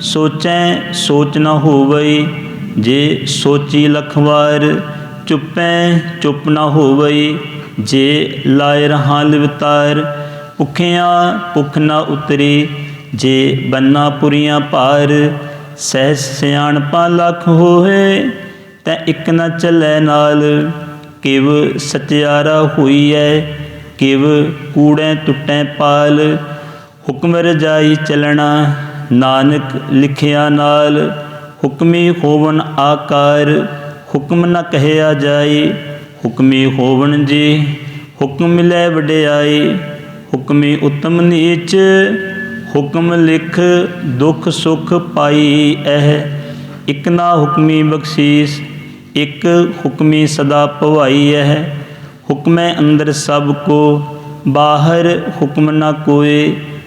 ਸੋਚੈ ਸੋਚ ਨਾ ਹੋਵਈ ਜੇ ਸੋਚੀ ਲਖ ਵਾਰ ਚੁੱਪੈ ਚੁੱਪ ਨਾ ਹੋਵਈ ਜੇ ਲਾਇ ਰਹਾ ਲਿਵਤਾਰ ਭੁਖਿਆਂ ਭੁਖ ਨਾ ਉਤਰੀ, ਜੇ ਬੰਨਾ ਪੁਰੀਆਂ ਭਾਰ ਸਹਿ ਸਿਆਣਪਾ ਲਖ ਹੋਏ, ਤੈ ਇੱਕ ਨਾ ਚੱਲੈ ਨਾਲ, ਕਿਵ ਸਚਿਆਰਾ ਹੋਈ ਐ ਕਿਵ ਕੂੜੈ ਟੁੱਟੈ ਪਾਲ, ਹੁਕਮ ਰਜਾਈ ਚਲਣਾ ਨਾਨਕ ਲਿਖਿਆ ਨਾਲ, ਹੁਕਮੀ ਹੋਵਨ ਆਕਾਰ, ਹੁਕਮ ਨ ਕਹਿਆ ਜਾਏ ਹੁਕਮੀ ਹੋਵਨ ਜੀ, ਹੁਕਮ ਲੈ ਵਡਿਆਈ। ਹੁਕਮੀ ਉਤਮ ਨੀਚ, ਹੁਕਮ ਲਿਖ ਦੁਖ ਸੁਖ ਪਾਈ ਐ ਇਕ ਨਾ ਹੁਕਮੀ ਬਖਸ਼ੀਸ, ਇਕ ਹੁਕਮੀ ਸਦਾ ਭਵਾਈ ਐ ਹੁਕਮੈ ਅੰਦਰ ਸਭ ਕੋ, ਬਾਹਰ ਹੁਕਮ ਨਾ ਕੋਏ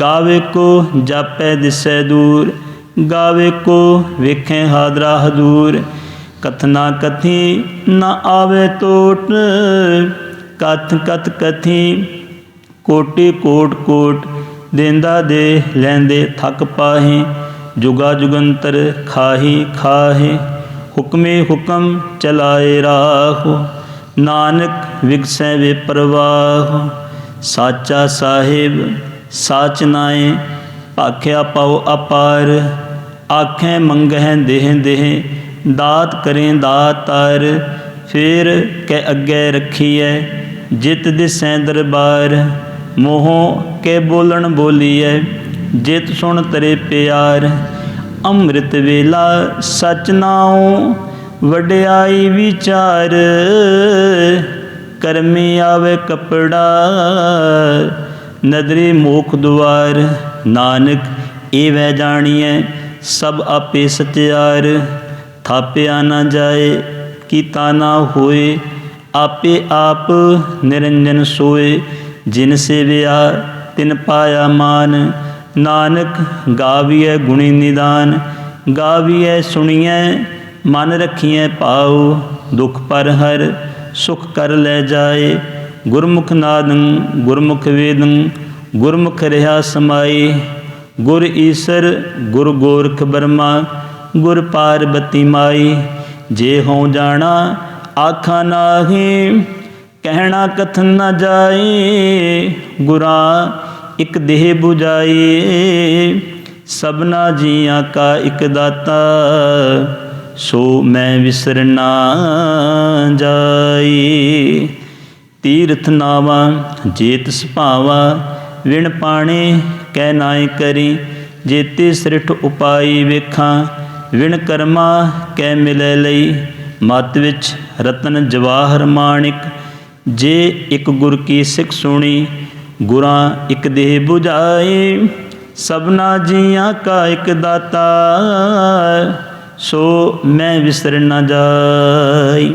ਗਾਵੇ ਕੋ ਜਾਪੈ ਦਿਸੈ ਦੂਰ, ਗਾਵੇ ਕੋ ਵੇਖੈ ਹਾਦਰਾ ਹਦੂਰ। ਕਥਨਾ ਕਥੀ ਨਾ ਆਵੇ ਟੋਟ, ਕਥ ਕਤ ਕਥੀ ਕੋਟੀ ਕੋਟ ਕੋਟ। ਦੇਂਦਾ ਦੇ ਲੈਂਦੇ ਥੱਕ ਪਾਹੇ, ਜੁਗਾ ਜੁਗੰਤਰ ਖਾਹੀ ਖਾਹੇ। ਹੁਕਮੇ ਹੁਕਮ ਚਲਾਏ ਰਾਹੋ, ਨਾਨਕ ਵਿਗਸੈ ਵੇ ਪ੍ਰਵਾਹ। ਸਾਚਾ ਸਾਹਿਬ ਸਾਚ ਨਾਏ ਭਾਖਿਆ ਪਾਉ ਅਪਾਰ, ਆਖੇ ਮੰਗਹਿ ਦੇਹ ਦੇਹ, ਦਾਤ ਕਰੇ ਦਾਤਾਰ ਫੇਰ ਕੈ ਅੱਗੇ ਰੱਖੀਐ, ਜਿਤ ਦਿਸੈ ਦਰਬਾਰ, ਮੋਹ ਕੇ ਬੋਲਣ ਬੋਲੀਐ, ਜਿਤ ਸੁਣ ਤਰੇ ਪਿਆਰ, ਅੰਮ੍ਰਿਤ ਵੇਲਾ ਸਚ ਨਾਉ, ਵਡਿਆਈ ਵਿਚਾਰ, ਕਰਮੀ ਆਵੇ ਕਪੜਾ ਨਦਰੇ ਮੋਖ ਦੁਆਰ, ਨਾਨਕ ਇਹ ਵੈ ਜਾਣੀਐ, ਸਭ ਆਪੇ ਸਚਿਆਰ ਥਾਪਿਆ ਨਾ ਜਾਏ, ਕੀਤਾ ਨਾ ਹੋਏ, ਆਪੇ ਆਪ ਨਿਰੰਜਨ ਸੋਏ। ਜਿਨ ਸੇਵਿਆ, ਤਿਨ ਪਾਇਆ ਮਾਨ। ਨਾਨਕ, ਗਾਵੀਐ ਗੁਣੀ ਨਿਦਾਨ। ਗਾਵੀਐ ਸੁਣੀਐ, ਮਨ ਰਖੀਐ ਪਾਉ ਦੁਖ ਪਰ ਹਰ, ਸੁਖ ਕਰ ਲੈ ਜਾਏ। ਗੁਰਮੁਖ ਨਾਦੰ ਗੁਰਮੁਖ ਵੇਦੰ, ਗੁਰਮੁਖ ਰਹਾ ਸਮਾਈ ਗੁਰ ਈਸਰ, ਗੁਰ ਗੋਰਖ ਬਰਮਾ, ਗੁਰ ਪਾਰਬਤੀ ਮਾਈ ਜੇ ਹਉ ਜਾਣਾ, ਆਖਾ ਨਾਹੀ, ਕਹਿਣਾ ਕਥਨ ਨਾ ਜਾਏ। ਗੁਰਾਂ, ਇਕ ਦੇਹ 부ਜਾਈ ਸਭਨਾ ਜੀਆਂ ਕਾ ਇਕ ਦਾਤਾ, ਸੋ ਮੈਂ ਵਿਸਰਨਾ ਜਾਈ ਤੀਰਥ ਨਾਵਾ, ਜੇਤ ਸੁਭਾਵਾ, ਵਿਣ ਪਾਣੇ ਕਹਿ ਨਾਏ ਕਰੀ, ਜੇਤੇ ਸ੍ਰਿਠ ਉਪਾਈ ਵੇਖਾਂ, ਵਿਣ ਕਰਮਾ ਕਹਿ ਮਿਲੈ ਲਈ ਮਤ ਵਿੱਚ ਰਤਨ ਜਵਾਹਰ ਮਾਣਿਕ, ਜੇ ਇੱਕ ਗੁਰ ਕੀ ਸਿੱਖ ਸੁਣੀ, ਗੁਰਾਂ ਇੱਕ ਦੇਹ 부ਝਾਏ ਸਭਨਾ ਜੀਆਂ ਕਾ ਇੱਕ ਦਾਤਾ, ਸੋ ਮੈਂ ਵਿਸਰ ਨਾ ਜਾਈ।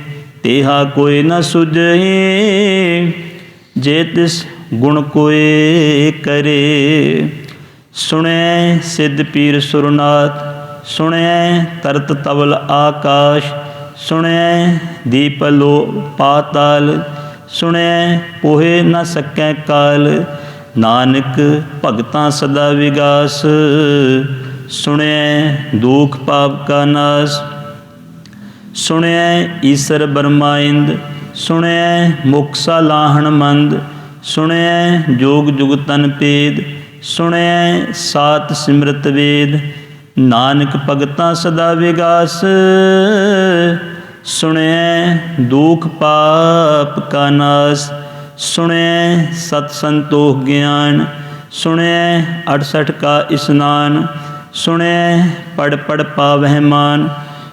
ਤੇਹਾ ਕੋਈ ਨ ਸੁਝੇ ਜੇ ਤਿਸ ਗੁਣ ਕੋਏ ਕਰੇ। ਸੁਣੈ ਸਿੱਧ ਪੀਰ ਸੁਰਨਾਥ, ਸੁਣੈ ਤਰਤ ਤਵਲ ਆਕਾਸ਼, ਸੁਣੈ ਦੀਪ ਲੋ ਪਾਤਾਲ, ਸੁਣੈ ਪੋਹੇ ਨ ਸਕੈ ਕਾਲ। ਨਾਨਕ ਭਗਤਾਂ ਸਦਾ ਵਿਗਾਸ, ਸੁਣੈ ਦੁਖ ਪਾਪ ਕਾ ਨਾਸ। ਸੁਣਿਐ ਈਸਰ ਬਰਮਾਇੰਦ ਸੁਣਿਐ ਮੁਖ ਸਾ ਲਾਹਣ ਮੰਦ ਸੁਣਿਐ ਜੋਗ ਜੁਗਤਨ ਪੇਦ ਸੁਣਿਐ ਸਾਤ ਸਿਮਰਤ ਵੇਦ, ਨਾਨਕ ਭਗਤਾਂ ਸਦਾ ਵਿਗਾਸ ਸੁਣਿਐ ਦੁਖ ਪਾਪ ਕਾ ਨਾਸ ਸੁਣਿਐ ਸਤ ਸੰਤੋਖ ਗਿਆਨ ਸੁਣਿਐ 68 ਕਾ ਇਸਨਾਨ ਸੁਣਿਐ ਪੜ ਪੜ ਪਾਵਹਿ ਮਾਨ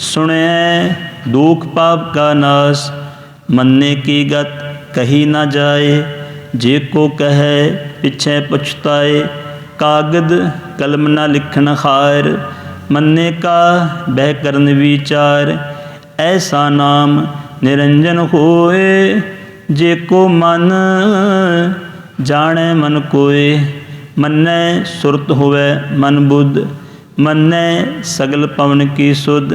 ਸੁਣਿਐ ਦੁਖ ਪਾਪ ਕਾ ਨਾਸ, ਮੰਨੇ ਕੀ ਗਤ ਕਹੀ ਨਾ ਜਾਏ, ਜੇ ਕੋ ਕਹੈ ਪਿਛੈ ਪਛਤਾਏ, ਕਾਗਦ ਕਲਮ ਨਾ ਲਿਖਣ ਖਾਰ ਮੰਨੇ ਕਾ ਬਹਿ ਕਰਨ ਵਿਚਾਰ, ਐਸਾ ਨਾਮ ਨਿਰੰਜਨ ਹੋਏ, ਜੇ ਕੋ ਮਨ ਜਾਣੈ ਮਨ ਕੋਏ, ਮੰਨੈ ਸੁਰਤ ਹੋਵੇ ਮਨ ਬੁੱਧ, ਮੰਨੈ ਸਗਲ ਪਵਨ ਕੀ ਸੁਧ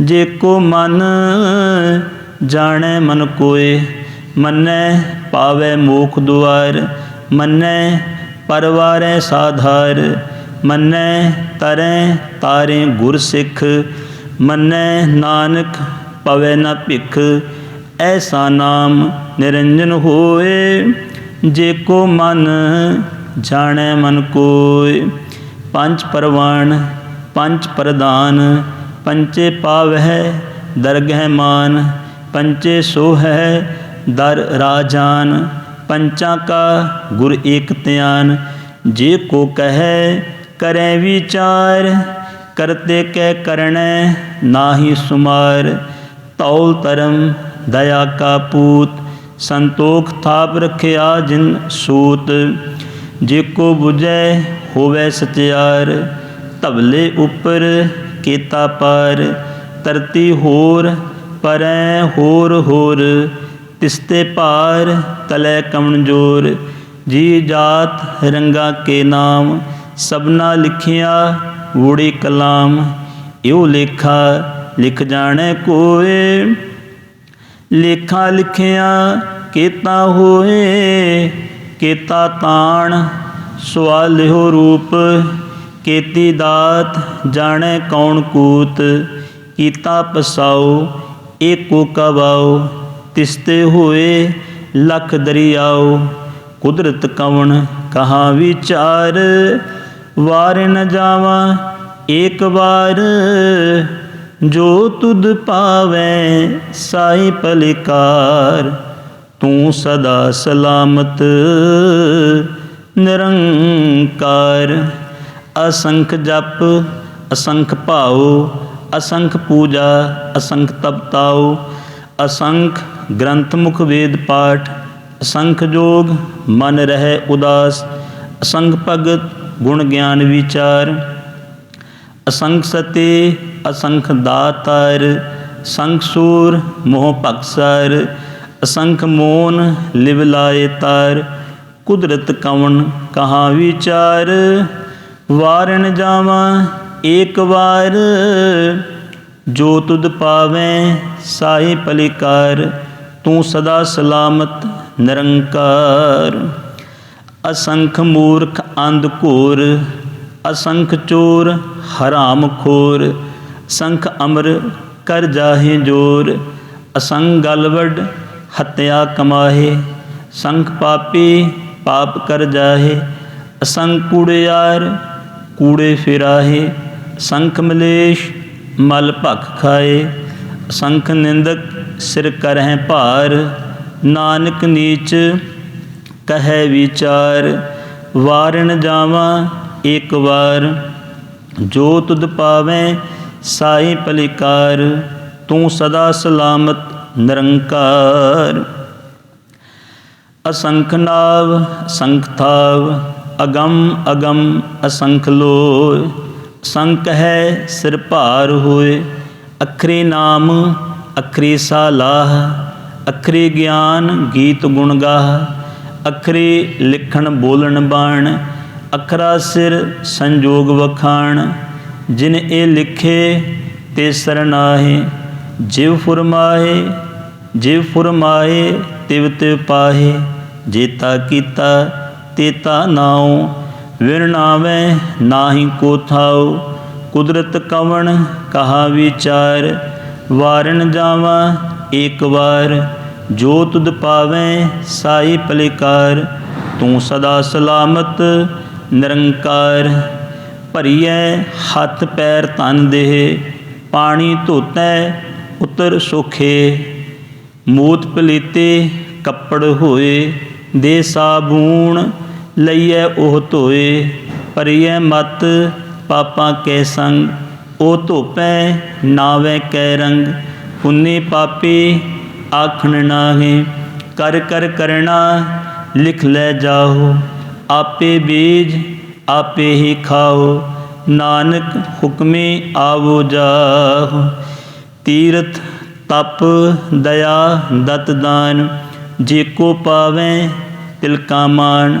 ਜੇ ਕੋ ਮਨ ਜਾਣੈ ਮਨ ਕੋਏ, ਮੰਨੈ ਪਾਵੇ ਮੋਖ ਦੁਆਰ, ਮੰਨੈ ਪਰਵਾਰੈ ਸਾਧਾਰ, ਮੰਨੈ ਤਰੈ ਤਾਰੇ ਗੁਰ ਸਿੱਖ, ਮੰਨੈ ਨਾਨਕ ਪਵੇ ਨਾ ਭਿਖ, ਐਸਾ ਨਾਮ ਨਿਰੰਜਨ ਹੋਏ। ਜੇ ਕੋ ਮਨ ਜਾਣੈ ਮਨ ਕੋਇ ਪੰਜ ਪਰਵਾਨ ਪੰਜ ਪ੍ਰਦਾਨ ਪੰਚੇ ਪਾਵਹਿ ਦਰਗਹਿ ਮਾਨ, ਪੰਚੇ ਸੋਹੈ ਦਰ ਰਾਜਾਨ, ਪੰਚਾਂ ਕਾ ਗੁਰ ਏਕ ਧਿਆਨ, ਜੇ ਕੋ ਕਹੈ ਕਰੈ ਵਿਚਾਰ, ਕਰਤੇ ਕਹਿ ਕਰਣੈ ਨਾਹੀ ਸੁਮਾਰ, ਤੌਲ ਧਰਮ ਦਇਆ ਕਾ ਪੂਤ, ਸੰਤੋਖ ਥਾਪ ਰਖਿਆ ਜਿਨ ਸੂਤ, ਜੇ ਕੋ 부ਜੈ ਹੋਵੇ ਸਚਿਆਰ, ਧਵਲੇ ਉਪਰ ਕੀਤਾ ਪਾਰ ਤਰਤੀ ਹੋਰ, ਪਰੈ ਹੋਰ ਹੋਰ, ਤਿਸਤੇ ਭਾਰ ਤਲੇ ਕਮਨਜੋਰ ਜੀ ਜਾਤ ਰੰਗਾ ਕੇ ਨਾਮ, ਸਭਨਾ ਲਿਖਿਆ ਵੂੜੀ ਕਲਾਮ ਇਹੋ ਲੇਖਾ ਲਿਖ ਜਾਣੈ ਕੋਏ। ਲੇਖਾ ਲਿਖਿਆ ਕੀਤਾ ਹੋਏ, ਕੀਤਾ ਤਾਣ ਸਵਾਲਿਓ ਰੂਪ ਕੀਤੀ ਦਾਤ, ਜਾਣੈ ਕੌਣ ਕੂਤ, ਕੀਤਾ ਪਸਾਉ, ਏਕੋ ਕਵਾਉ, ਤਿਸਤੇ ਹੋਏ, ਲਖ ਦਰਿਆਉ। ਕੁਦਰਤ ਕਵਣ ਕਹਾ ਵਿਚਾਰ, ਵਾਰ ਨ ਜਾਵਾ, ਏਕ ਵਾਰ। ਜੋ ਤੁਧ ਪਾਵੈ, ਸਾਈ ਪਲਿਕਾਰ ਤੂੰ ਸਦਾ ਸਲਾਮਤ, ਨਿਰੰਕਾਰ। ਅਸੰਖ ਜਪ, ਅਸੰਖ ਭਾਉ, ਅਸੰਖ ਪੂਜਾ, ਅਸੰਖ ਤਪਤਾਉ ਅਸੰਖ ਗ੍ਰੰਥ ਮੁਖ ਵੇਦ ਪਾਠ, ਅਸੰਖ ਜੋਗ ਮਨ ਰਹਿ ਉਦਾਸ, ਅਸੰਖ ਭਗਤ ਗੁਣ ਗਿਆਨ ਵਿਚਾਰ, ਅਸੰਖ ਸਤੇ, ਅਸੰਖ ਦਾਤਾਰ ਸੰਖ ਸੂਰ ਮੋਹ ਭਕਸਰ ਅਸੰਖ ਮੋਨ ਲਿਵ ਲਾਏ ਤਾਰ, ਕੁਦਰਤ ਕਵਣ ਕਹਾ ਵਿਚਾਰ। ਵਾਰਨ ਜਾਵਾਂ ਏਕ ਵਾਰ, ਜੋ ਤੁਧ ਪਾਵੇਂ ਸਾਈ ਪਲਿਕਾਰ ਤੂੰ ਸਦਾ ਸਲਾਮਤ ਨਿਰੰਕਾਰ। ਅਸੰਖ ਮੂਰਖ ਅੰਧ ਘੋਰ, ਅਸੰਖ ਚੋਰ ਹਰਾਮ ਖੋਰ, ਸੰਖ ਅਮਰ ਕਰ ਜਾਹੇ ਜੋਰ। ਅਸੰਗ ਗਲਵੜ ਹਤਿਆ ਕਮਾਹੇ, ਸੰਖ ਪਾਪੀ ਪਾਪ ਕਰ ਜਾਹੇ। ਅਸੰਖ ਕੂੜਿਆਰ ਕੂੜੇ ਫਿਰਾਹੇ, ਸੰਖ ਮਲੇਸ਼, ਮਲ ਭਖ ਖਾਏ, ਸੰਖ ਨਿੰਦਕ ਸਿਰ ਕਰਹਿ ਭਾਰ, ਨਾਨਕ ਨੀਚ ਕਹੈ ਵਿਚਾਰ, ਵਾਰਣ ਜਾਵਾਂ ਇੱਕ ਵਾਰ, ਜੋ ਤੁਧ ਪਾਵੇਂ ਸਾਈ ਪਲਿਕਾਰ, ਤੂੰ ਸਦਾ ਸਲਾਮਤ ਨਿਰੰਕਾਰ। ਅਸੰਖ ਨਾਵ, ਸੰਖ ਅਗੰਮ ਅਗੰਮ ਅਸੰਖ ਲੋਇ, ਸੰਖ ਹੈ ਸਿਰ ਭਾਰ ਹੋਏ ਅਖਰੀ ਨਾਮ ਅਖਰੀ ਸਾਲਾਹ, ਅਖਰੀ ਗਿਆਨ ਗੀਤ ਗੁਣ ਗਾਹ, ਅਖਰੀ ਲਿਖਣ ਬੋਲਣ ਬਾਣ, ਅਖਰਾ ਸਿਰ ਸੰਜੋਗ ਵਖਾਣ, ਜਿਨ ਇਹ ਲਿਖੇ ਤੇ ਸਰਨਾਹੇ, ਜਿਵ ਫੁਰਮਾਏ ਜਿਵ ਫੁਰਮਾਏ ਤਿਵ ਤਿਵ ਪਾਹੇ, ਜੇਤਾ ਕੀਤਾ ਤੇਤਾ ਨਾਉ, ਵਿਣ ਨਾਵੇਂ ਨਾਹੀ ਕੋ ਥਾਉ, ਕੁਦਰਤ ਕਵਣ ਕਹਾ ਵਿਚਾਰ ਵਾਰਨ ਜਾਵਾਂ ਏਕ ਵਾਰ, ਜੋ ਤੁਧ ਪਾਵੇਂ ਸਾਈ ਪਲਿਕਾਰ, ਤੂੰ ਸਦਾ ਸਲਾਮਤ ਨਿਰੰਕਾਰ, ਭਰੀਐ ਹੱਥ ਪੈਰ ਤਨ ਦੇਹ, ਪਾਣੀ ਧੋਤੈ ਉਤਰ ਸੁਖੇ, ਮੂਤ ਪਲੀਤੇ ਕੱਪੜ ਹੋਏ, ਦੇ ਸਾਬੂਣ ਲਈਐ ਉਹ ਧੋਏ, ਭਰੀਐ ਮਤ ਪਾਪਾਂ ਕੈ ਸੰਗ, ਉਹ ਧੋਪੈ ਨਾਵੇਂ ਕੈ ਰੰਗ। ਪੁੰਨੇ ਪਾਪੇ ਆਖਣ ਨਾਹੇ, ਕਰ ਕਰ ਕਰਣਾ ਲਿਖ ਲੈ ਜਾਓ ਆਪੇ ਬੀਜ, ਆਪੇ ਹੀ ਖਾਓ, ਨਾਨਕ ਹੁਕਮੇ ਆਵੋ ਜਾਹੁ। ਤੀਰਥ ਤਪ, ਦਇਆ, ਦਤ ਦਾਨ, ਜੇ ਕੋ ਪਾਵੇਂ ਤਿਲ ਕਾ ਮਾਨ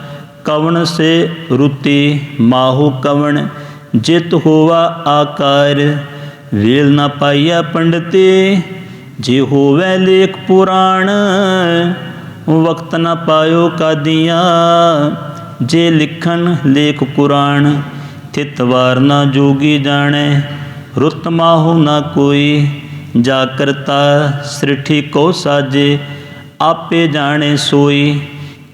ਕਵਣ ਸੇ ਰੁਤੀ ਮਾਹੂ ਕਵਣ, ਜਿਤ ਹੋਵਾ ਆਕਾਰ। ਵੇਲ ਨਾ ਪਾਈਆ ਪੰਡਤੇ, ਜੇ ਹੋਵੇ ਲੇਖ ਪੁਰਾਣ, ਵਕਤ ਨਾ ਪਾਇਓ ਕਾਦੀਆਂ। ਜੇ ਲਿਖਣ ਲੇਖ ਕੁਰਾਨ ਥਿਤ ਵਾਰ ਨਾ ਜੋਗੀ ਜਾਣੈ। ਰੁੱਤ ਮਾਹੂ ਨਾ ਕੋਈ ਜਾ ਕਰਤਾ ਸ੍ਰਿਠੀ ਕੋ ਸਾਜੇ, ਆਪੇ ਜਾਣੇ ਸੋਈ।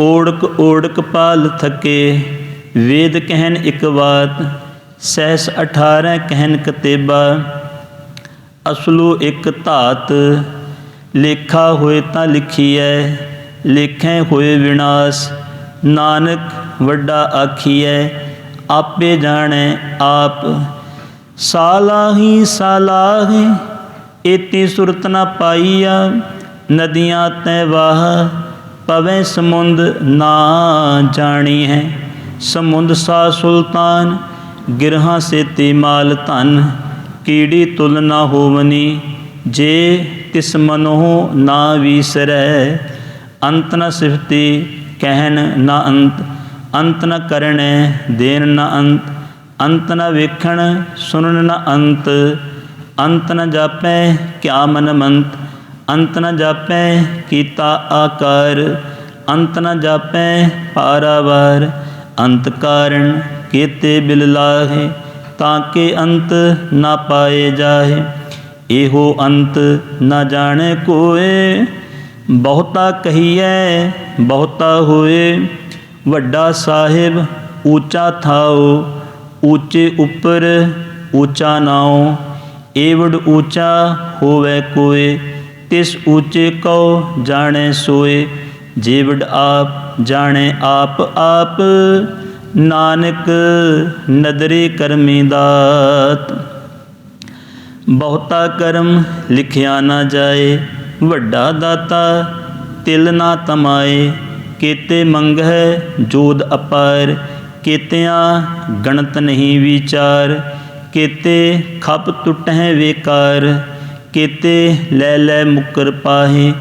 ਓੜਕ ਓੜਕ ਪਾਲ ਥਕੇ, ਵੇਦ ਕਹਿਨ ਇਕ ਬਾਤ ਸਹਿਸ 18 ਕਹਿਨ ਕਤੇਬਾ। ਅਸਲੂ ਇਕ ਧਾਤ, ਲੇਖਾ ਹੋਏ ਤਾਂ ਲਿਖੀਐ, ਲੇਖੈ ਹੋਏ ਵਿਨਾਸ਼, ਨਾਨਕ ਵੱਡਾ ਆਖੀਐ, ਆਪੇ ਜਾਣੈ ਆਪ। ਸਾਲਾਹੀ ਸਾਲਾਹੀ, ਏਤੀ ਸੁਰਤ ਨ ਪਾਈਆ, ਨਦੀਆਂ ਤੈ ਵਾਹ ਪਵੇ ਸਮੁੰਦ ਨਾ ਜਾਣੀ ਹੈ। ਸਮੁੰਦ ਸਾ ਸੁਲਤਾਨ, ਗਿਰਹਾਂ ਸੇਤੀ ਮਾਲ ਧਨ, ਕੀੜੀ ਤੁਲ ਨਾ ਹੋਵਨੀ, ਜੇ ਤਿਸ ਮਨੋ ਨਾ ਵੀਸਰੈ। ਅੰਤ ਨ ਸਿਫਤੀ ਕਹਿਨ ਨ ਅੰਤ ਅੰਤ ਨ ਕਰਣੈ ਦੇਨ ਨ ਅੰਤ ਅੰਤ ਨ ਵੇਖਣ ਸੁਣਨ ਨ ਅੰਤ ਅੰਤ ਨ ਜਾਪੈ ਕਿਆ ਮਨ ਮੰਤ। ਅੰਤ ਨ ਜਾਪੈ ਕੀਤਾ ਆਕਾਰ, ਅੰਤ ਨ ਜਾਪੈ ਪਾਰਾਵਾਰ। ਅੰਤ ਕਾਰਣ ਕੀਤੇ ਬਿਲ ਲਾਹੇ, ਤਾਂ ਕਿ ਅੰਤ ਨਾ ਪਾਏ ਜਾਹੇ। ਇਹੋ ਅੰਤ ਨਾ ਜਾਣੇ ਕੋਏ, ਬਹੁਤਾ ਕਹੀਐ, ਬਹੁਤਾ ਹੋਏ। ਵੱਡਾ ਸਾਹਿਬ ਉੱਚਾ ਥਾਓ ਉੱਚੇ ਉੱਪਰ ਉੱਚਾ ਨਾਉ। ਏਵੜ ਉੱਚਾ ਹੋਵੇ ਕੋਏ ਤਿਸ ਊਚੇ ਕਉ ਜਾਣੇ ਸੋਏ ਜੀਵੜ ਆਪ ਜਾਣੇ ਆਪ ਆਪ, ਨਾਨਕ ਨਦਰੀ ਕਰਮੀ ਦਾਤ। ਬਹੁਤਾ ਕਰਮ ਲਿਖਿਆ ਨਾ ਜਾਏ, ਵੱਡਾ ਦਾਤਾ ਤਿਲ ਨਾ ਤਮਾਏ, ਕੀਤੇ ਮੰਗਹਿ ਜੋਦ ਅਪਾਰ, ਕੀਤਿਆਂ ਗਣਤ ਨਹੀਂ ਵਿਚਾਰ, ਕੀਤੇ ਖਪ ਟੁੱਟਹਿ ਵੇਕਾਰ। ਕੀਤੇ ਲੈ ਲੈ ਮੁਕਰ ਪਾਹੇ,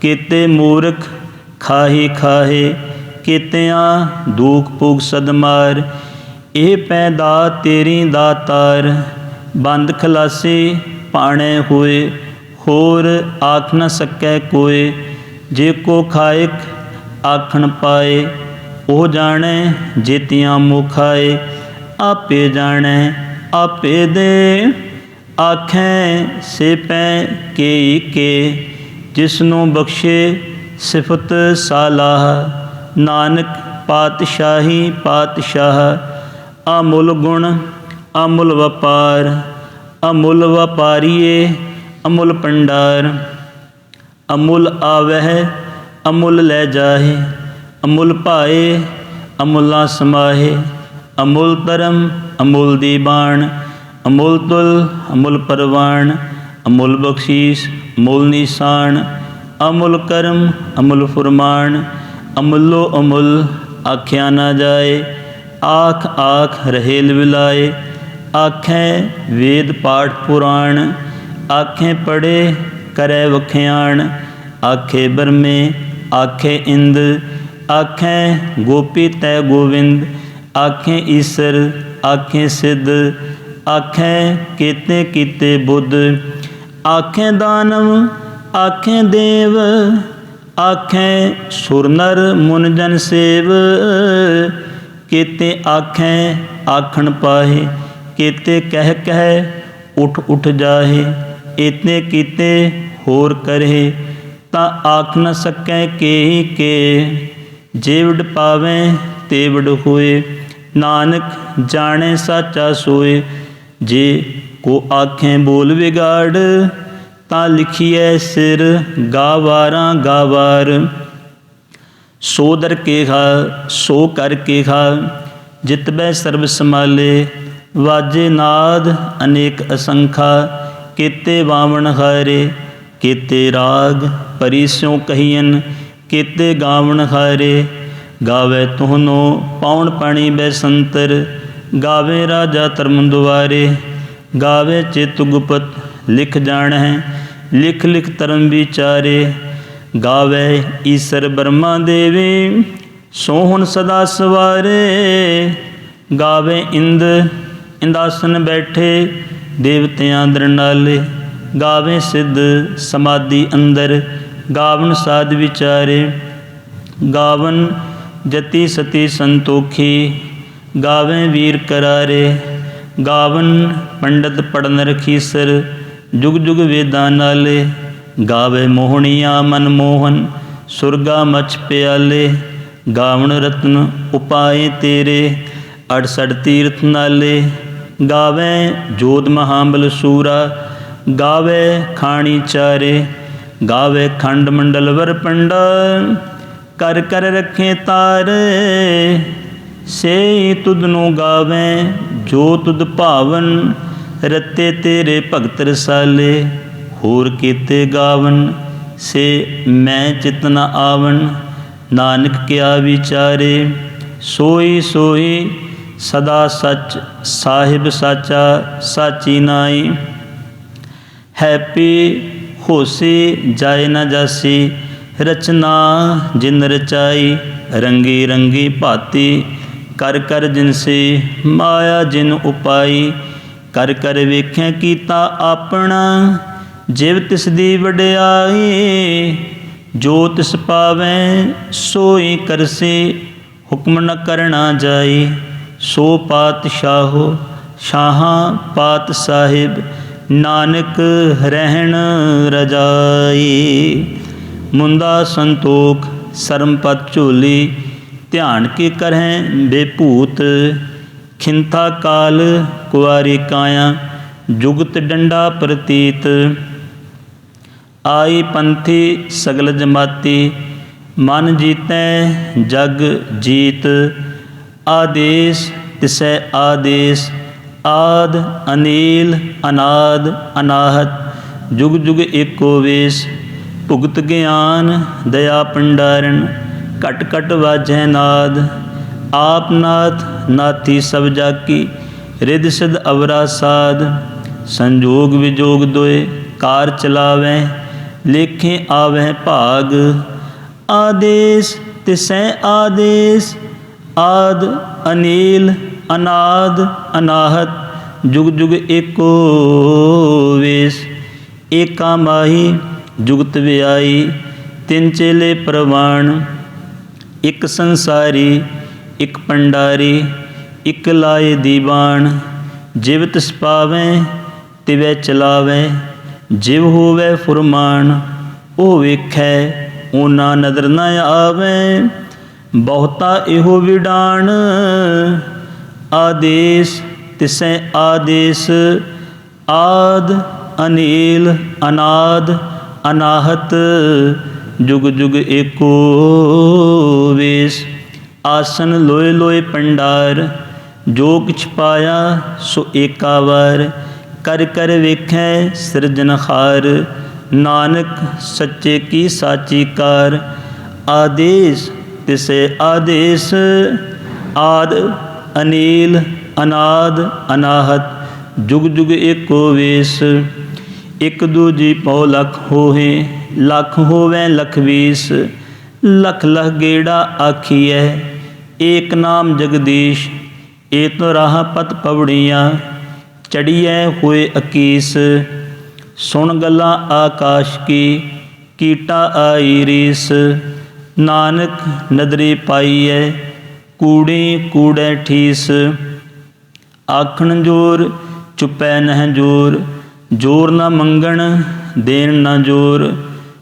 ਕੀਤੇ ਮੂਰਖ ਖਾਹੀ ਖਾਹੇ, ਕੀਤਿਆਂ ਦੁਖ ਭੋਗ ਸਦਮਾਰ ਇਹ ਪੈਦਾ ਤੇਰੀ ਦਾਤਾਰ, ਬੰਦ ਖਲਾਸੀ ਪਾਣੇ ਹੋਏ, ਹੋਰ ਆਖ ਨਾ ਸਕੈ ਕੋਏ। ਜੇ ਕੋ ਖਾਇਕ ਆਖਣ ਪਾਏ, ਉਹ ਜਾਣੈ ਜੇਤੀਆਂ ਮੁਖਾਏ ਆਪੇ ਜਾਣੈ, ਆਪੇ ਦੇ ਆਖੈ ਸੇ ਪੈ ਕੇ ਕੇ ਜਿਸ ਬਖਸ਼ੇ ਸਿਫਤ ਸਾਲਾਹ, ਨਾਨਕ ਪਾਤਸ਼ਾਹੀ ਪਾਤਸ਼ਾਹ, ਅਮੁੱਲ ਗੁਣ, ਅਮੁੱਲ ਵਪਾਰ, ਅਮੁੱਲ ਵਪਾਰੀਏ, ਅਮੁੱਲ ਪੰਡਾਰ ਅਮੁੱਲ ਆਵਹਿ, ਅਮੁੱਲ ਲੈ ਜਾਹੇ, ਅਮੁੱਲ ਭਾਏ, ਅਮੁੱਲਾ ਸਮਾਹੇ, ਅਮੁੱਲ ਧਰਮ, ਅਮੁੱਲ ਦੀ ਬਾਣ ਅਮੁੱਲ ਤੁਲ, ਅਮੁੱਲ ਪਰਵਾਨ ਅਮੁੱਲ ਬਖਸ਼ੀਸ਼, ਅਮੁੱਲ ਨਿਸ਼ਾਨ, ਅਮੁੱਲ ਕਰਮ, ਅਮੁੱਲ ਫੁਰਮਾਨ, ਅਮੁੱਲੋ ਅਮੁੱਲ ਆਖਿਆ ਨਾ ਜਾਏ, ਆਖ ਆਖ ਰਹੇ ਵਿਲਾਏ, ਆਖੈ ਵੇਦ ਪਾਠ ਪੁਰਾਣ, ਆਖੇ ਪੜੇ ਕਰੈ ਵਖਿਆਣ, ਆਖੇ ਬਰਮੇ, ਆਖੇ ਇੰਦ, ਆਖੇ ਗੋਪੀ ਤੈ ਗੋਵਿੰਦ, ਆਖੇ ਈਸਰ, ਆਖੇ ਸਿੱਧ ਆਖੇ ਕੀਤੇ ਕੀਤੇ ਬੁੱਧ। ਆਖੇ ਦਾਨਵ, ਆਖੇ ਦੇਵ, ਆਖੇ ਸੁਰਨਰ ਮੁਨ ਜਨ ਸੇਵ। ਕੀਤੇ ਆਖੇ ਆਖਣ ਪਾਹੇ, ਕੀਤੇ ਕਹਿ ਕਹਿ ਉਠ ਉਠ ਜਾਹੇ। ਇਤਨੇ ਕੀਤੇ ਹੋਰ ਕਰੇ ਤਾਂ ਆਖ ਨ ਸਕੈ ਕੇ ਕੇ। ਜੀਵੜ ਪਾਵੇ ਤੇਵੜ ਹੋਏ, ਨਾਨਕ ਜਾਣੇ ਸਾਚਾ ਸੋਏ। ਜੇ ਕੋ ਆਖੇ ਬੋਲ ਵਿਗਾੜ, ਤਾਂ ਲਿਖੀਐ ਸਿਰ ਗਾਵਾਰਾਂ ਗਾਵਾਰ। ਸੋ ਦਰ ਕੇ ਖਾ, ਸੋ ਕਰ ਕੇ ਖਾ ਜਿਤਬੈ ਸਰਬ ਸਮਾਲੇ ਵਾਜੇ ਨਾਦ ਅਨੇਕ ਅਸੰਖਾ, ਕੀਤੇ ਵਾਵਣ ਹਾਰੇ, ਕੀਤੇ ਰਾਗ ਪਰਿਸਿਉ ਕਹੀਨ ਕੀਤੇ ਗਾਵਣ ਹਾਰੇ। ਗਾਵੇ ਤੁਹਨੋ, ਪਾਉਣ ਪਾਣੀ ਬੈ ਸੰਤਰ ਗਾਵੇ ਰਾਜਾ ਧਰਮ ਦੁਆਰੇ, ਗਾਵੇ ਚਿਤ ਗੁਪਤ ਲਿਖ ਜਾਣ ਹੈ ਲਿਖ ਲਿਖ ਧਰਮ ਵਿਚਾਰੇ। ਗਾਵੇ ਈਸਰ ਬਰਮਾ ਦੇਵੇ, ਸੋਹਣ ਸਦਾ ਸਵਾਰੇ। ਗਾਵੇ ਇੰਦ, ਇੰਦਾਸਨ ਬੈਠੇ, ਦੇਵਤਿਆਂ ਦਰਨਾਲੇ ਗਾਵੇ ਸਿੱਧ ਸਮਾਧੀ ਅੰਦਰ, ਗਾਵਨ ਸਾਧ ਵਿਚਾਰੇ। ਗਾਵਨ ਜਤੀ ਸਤੀ ਸੰਤੋਖੀ ਗਾਵੇ ਵੀਰ ਕਰਾਰੇ, ਗਾਵਨ ਪੰਡਤ ਪੜਨ ਰਖੀਸਰ ਜੁਗ ਜੁਗ ਵੇਦਾਂ ਨਾਲੇ, ਗਾਵੇ ਮੋਹਣੀਆਂ ਮਨ ਮੋਹਨ, ਸੁਰਗਾ ਮਚ ਪਿਆਲੇ, ਗਾਵਣ ਰਤਨ ਉਪਾਏ ਤੇਰੇ 68 ਤੀਰਥ ਨਾਲੇ, ਗਾਵੇ ਜੋਤ ਮਹਾਬਲ ਸੂਰਾ, ਗਾਵੇ ਖਾਣੀ ਚਾਰੇ, ਗਾਵੇ ਖੰਡ ਮੰਡਲ ਵਰ ਪੰਡਾ, ਕਰ ਕਰ ਰੱਖੇ ਤਾਰੇ। ਸੇ ਤੁਧ ਨੂੰ ਗਾਵੇ, ਜੋ ਤੁਧ ਭਾਵਨ, ਰਤੇ ਤੇਰੇ ਭਗਤ ਰਸਾਲੇ, ਹੋਰ ਕੀਤੇ ਗਾਵਨ, ਸੇ ਮੈਂ ਚਿਤ ਨ ਆਵਨ ਨਾਨਕ ਕਿਆ ਵਿਚਾਰੇ, ਸੋਈ ਸੋਈ ਸਦਾ ਸੱਚ, ਸਾਹਿਬ ਸਾਚਾ ਸਾਚੀ ਨਾਈ ਹੈਪੀ ਹੋਸੀ ਜਾਏ ਨਾ ਜਾਸੀ, ਰਚਨਾ ਜਿਨ ਰਚਾਈ, ਰੰਗੀ ਰੰਗੀ ਭਾਤੀ ਕਰ ਕਰ ਜਿਨਸੇ ਮਾਇਆ ਜਿਨ ਉਪਾਈ, ਕਰ ਕਰ ਵੇਖਿਆ ਕੀਤਾ ਆਪਣਾ, ਜਿਵ ਤਿਸ ਦੀ ਵਡਿਆਈ, ਜੋ ਤਿਸ ਪਾਵੈ ਸੋਈ ਕਰਸੇ ਹੁਕਮ ਨ ਕਰਣਾ ਜਾਈ। ਸੋ ਪਾਤਸ਼ਾਹੋ ਸ਼ਾਹਾਂ ਪਾਤ ਸਾਹਿਬ, ਨਾਨਕ ਰਹਿਣ ਰਜਾਈ। ਮੁੰਦਾ ਸੰਤੋਖ ਸਰਮਪਤ ਝੋਲੀ ਧਿਆਨ ਕੀ ਕਰਹਿ? ਬੇਭੂਤ ਖਿੰਤਾ ਕਾਲ ਕੁਆਰੀ ਕਾਇਆ, ਜੁਗਤ ਡੰਡਾ ਪ੍ਰਤੀਤ। ਆਈ ਪੰਥੀ ਸਗਲ ਜਮਾਤੀ, ਮਨ ਜੀਤੈ ਜਗ ਜੀਤ। ਆਦੇਸ ਤਿਸੈ ਆਦੇਸ, ਆਦ ਅਨੀਲ ਅਨਾਦ ਅਨਾਹਤ। ਜੁਗ ਜੁਗ ਏਕੋ ਵੇਸ, ਭੁਗਤ ਗਿਆਨ ਦਇਆ ਭੰਡਾਰਨ। ਘਟ ਘਟ ਵਾਜੈ ਨਾਦ। ਆਪ ਨਾਥ, ਨਾਥੀ ਸਭ ਜਾਕੀ ਰਿਦ ਸਿਧ ਅਵਰਾ ਸਾਧ ਸੰਜੋਗ ਵਿਜੋਗ ਦੋਏ, ਕਾਰ ਚਲਾਵੈ, ਲੇਖੇ ਆਵੈ ਭਾਗ। ਆਦੇਸ ਤਿਸੈ ਆਦੇਸ, ਆਦ ਅਨੀਲ, ਅਨਾਦ, ਅਨਾਹਤ, ਜੁਗ ਜੁਗ ਏਕੋ ਵੇਸ। ਏਕਾ ਮਾਹੀ, ਜੁਗਤ ਵਿਆਈ ਤਿੰਨ ਚੇਲੇ ਪ੍ਰਵਾਣ। ਇੱਕ ਸੰਸਾਰੀ, ਇੱਕ ਪੰਡਾਰੀ, ਇੱਕ ਲਾਏ ਦੀਵਾਨ, ਜਿਵ ਤਿਸ ਪਾਵੈ, ਤਿਵੈ ਚਲਾਵੈ, ਜਿਵ ਹੋਵੈ ਫੁਰਮਾਨ, ਉਹ ਵੇਖੈ ਉਹਨਾਂ ਨਦਰ ਨਾ ਆਵੈ, ਬਹੁਤਾ ਇਹੋ ਵਿਡਾਣ ਆਦੇਸ ਤਿਸੈ ਆਦੇਸ, ਆਦ, ਅਨੀਲ, ਅਨਾਦ, ਅਨਾਹਤ ਜੁਗ ਜੁਗ ਏਕੋ ਵੇਸ। ਆਸਨ ਲੋਏ ਲੋਏ ਪੰਡਾਰ, ਜੋ ਕਿਛ ਪਾਇਆ ਸੋ ਏਕਾਵਾਰ ਕਰ ਕਰ ਵੇਖੈ ਸਿਰਜਨਹਾਰ ਨਾਨਕ ਸੱਚੇ ਕੀ ਸਾਚੀ ਕਾਰ। ਆਦੇਸ ਤਿਸੇ ਆਦੇਸ, ਆਦ ਅਨੀਲ ਅਨਾਦ ਅਨਾਹਤ, ਜੁਗ ਜੁਗ ਏਕੋ ਵੇਸ। ਇਕ ਦੂਜੀ ਪਉ ਲਖ ਹੋਹੇ ਲੱਖ ਹੋਵੇ ਲਖ ਵੀਸ ਲਖ ਲਖ ਗੇੜਾ ਆਖੀਐ, ਏਕ ਨਾਮ ਜਗਦੀਸ਼, ਏਤ ਰਾਹ ਪਤ ਪਵੜੀਆਂ, ਚੜੀਐ ਹੋਏ ਅਕੀਸ, ਸੁਣ ਗੱਲਾਂ ਆਕਾਸ਼ ਕੀ, ਕੀਟਾ ਆਈ ਰੀਸ, ਨਾਨਕ ਨਦਰੀ ਪਾਈਐ, ਕੂੜੇ ਕੂੜੇ ਠੀਸ, ਆਖਣ ਜੋਰ ਚੁਪੈ ਨਹਿ ਜੋਰ ਜੋਰ ਨਾ ਮੰਗਣ ਦੇਣ ਨਾ ਜੋਰ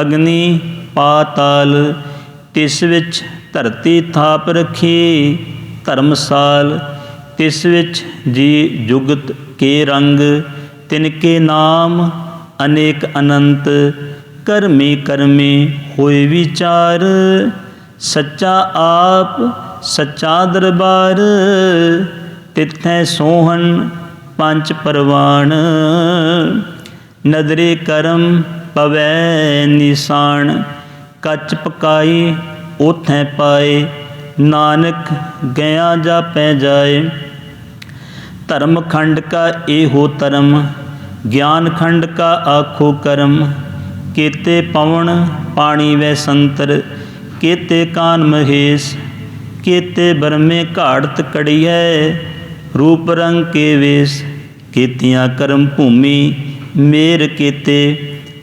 ਅਗਨੀ ਪਾਤਾਲ, ਤਿਸ ਵਿੱਚ ਧਰਤੀ ਥਾਪ ਰੱਖੀ, ਧਰਮਸਾਲ, ਤਿਸ ਵਿੱਚ ਜੀ ਜੁਗਤ ਕੇ ਰੰਗ, ਤਿਨ ਕੇ ਨਾਮ ਅਨੇਕ ਅਨੰਤ, ਕਰਮੀ ਕਰਮੀ ਹੋਏ ਵਿਚਾਰ, ਸੱਚਾ ਆਪ, ਸੱਚਾ ਦਰਬਾਰ, ਤਿੱਥੈ ਸੋਹਣ ਪੰਜ ਪਰਵਾਣ, ਨਦਰੇ ਕਰਮ ਪਵੈ ਨਿਸ਼ਾਨ, ਕੱਚ ਪਕਾਈ ਉਥੈ ਪਾਏ, ਨਾਨਕ ਗਿਆ ਜਾਪੈ ਜਾਏ। ਧਰਮ ਖੰਡ ਕਾ ਇਹੋ ਧਰਮ, ਗਿਆਨ ਖੰਡ ਕਾ ਆਖੋ ਕਰਮ। ਕੀਤੇ ਪਵਨ ਪਾਣੀ ਵੈ ਸੰਤਰ, ਕੀਤੇ ਕਾਨ ਮਹੇਸ਼, ਕੀਤੇ ਬਰਮੇ ਘਾੜਤ ਕੜੀਐ, ਰੂਪ ਰੰਗ ਕੇ ਵੇਸ। ਕੀਤੀਆਂ ਕਰਮ ਭੂਮੀ ਮੇਰ ਕੀਤੇ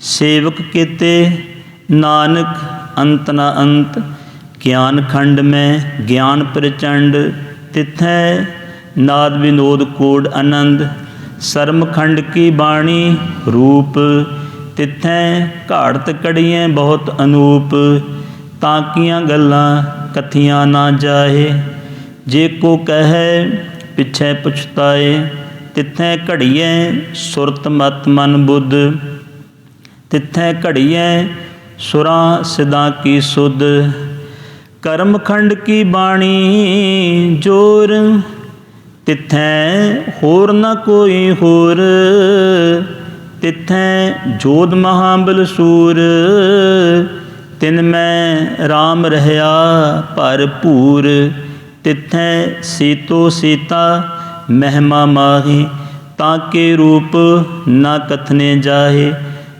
ਸੇਵਕ ਕੀਤੇ, ਨਾਨਕ ਅੰਤ ਨਾ ਅੰਤ, ਗਿਆਨ ਖੰਡ ਮੈਂ, ਗਿਆਨ ਪ੍ਰਚੰਡ, ਤਿਥੈ ਨਾਦ ਵਿਨੋਦ ਕੋਡ ਆਨੰਦ, ਸਰਮ ਖੰਡ ਕੀ ਬਾਣੀ ਰੂਪ, ਤਿਥੈ ਘਾੜਤ ਕੜੀਐ ਬਹੁਤ ਅਨੂਪ, ਤਾਂ ਕੀਆਂ ਗੱਲਾਂ ਕਥੀਆਂ ਨਾ ਜਾਏ, ਜੇ ਕੋ ਕਹੈ ਪਿਛੈ ਪੁਛਤਾਏ, ਤਿਥੈ ਘੜੀਐ ਸੁਰਤ ਮਤ ਮਨ ਬੁੱਧ ਤਿਥੈ ਘੜੀਐ, ਸੁਰਾਂ ਸਿਦਾ ਕੀ ਸੁਧ। ਕਰਮ ਖੰਡ ਕੀ ਬਾਣੀ, ਜੋਰ। ਤਿਥੈ ਹੋਰ ਨਾ ਕੋਈ ਹੋਰ। ਤਿਥੈ ਜੋਧ ਮਹਾਬਲ ਸੂਰ। ਤਿਨ ਮੈਂ RAM ਰਹਿਆ ਭਰਪੂਰ ਤਿਥੈ ਸੀਤੋ ਸੀਤਾ ਮਹਿਮਾ ਮਾਹੀ, ਤਾਂ ਕੇ ਰੂਪ ਨਾ ਕਥਨੇ ਜਾਹੇ।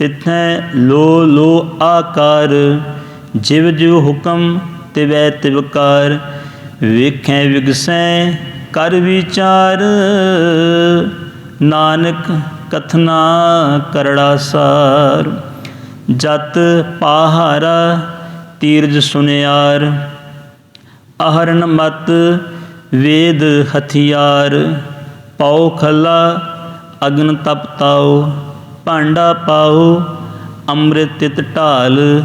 ਤਿਥੈ ਲੋ ਲੋ ਆਕਾਰ, ਜਿਵ ਜਿਵ ਹੁਕਮ ਤਿਵੈ ਤਿਵਕਾਰ ਵੇਖੈ ਵਿਗਸੈ ਕਰ ਵਿਚਾਰ, ਨਾਨਕ ਕਥਨਾ ਕਰੜਾ ਸਾਰ। ਜਤ ਪਾਹਾਰਾ ਤੀਰਜ ਸੁਨਿਆਰ, ਅਹਰਨ ਮਤ ਵੇਦ ਹਥਿਆਰ, ਪਉ ਖਲਾ ਅਗਨ ਤਪਤਾਓ ਭਾਂਡਾ ਪਾਓ ਅੰਮ੍ਰਿਤ ਤਿਤ ਢਾਲ,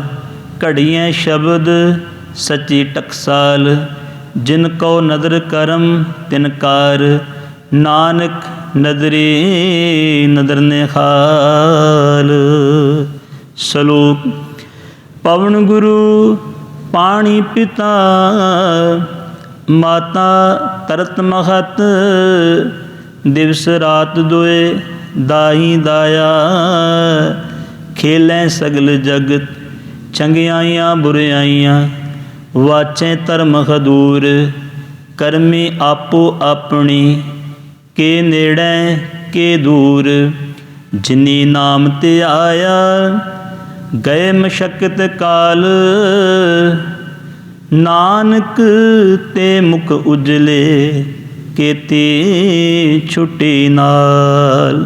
ਘੜੀਆਂ ਸ਼ਬਦ, ਸੱਚੀ ਟਕਸਾਲ। ਜਿਨ ਕੋ ਨਦਰ ਕਰਮ, ਤਿਨ ਕਾਰ। ਨਾਨਕ ਨਦਰੀ, ਨਦਰ ਨਿਹਾਲ। ਸ਼ਲੋਕ, ਪਵਨ ਗੁਰੂ, ਪਾਣੀ ਪਿਤਾ, ਮਾਤਾ ਤਰਤ ਮਹਤ। ਦਿਵਸ ਰਾਤ ਦੋਏ ਦਾਈ ਦਾਇਆ, ਖੇਲੇ ਸਗਲ ਜਗਤ, ਚੰਗਿਆਈਆਂ ਬੁਰਿਆਈਆਂ, ਵਾਚੇ ਧਰਮ ਖਦੂਰ ਕਰਮੀ ਆਪੋ ਆਪਣੀ, ਕੇ ਨੇੜੇ ਕੇ ਦੂਰ, ਜਿਨੀ ਨਾਮ ਤੇ ਆਇਆ, ਗਏ ਮਸ਼ਕਤ ਕਾਲ। ਨਾਨਕ ਤੇ ਮੁਖ ਉਜਲੇ ਕੇਤੀ ਛੁੱਟੀ ਨਾਲ।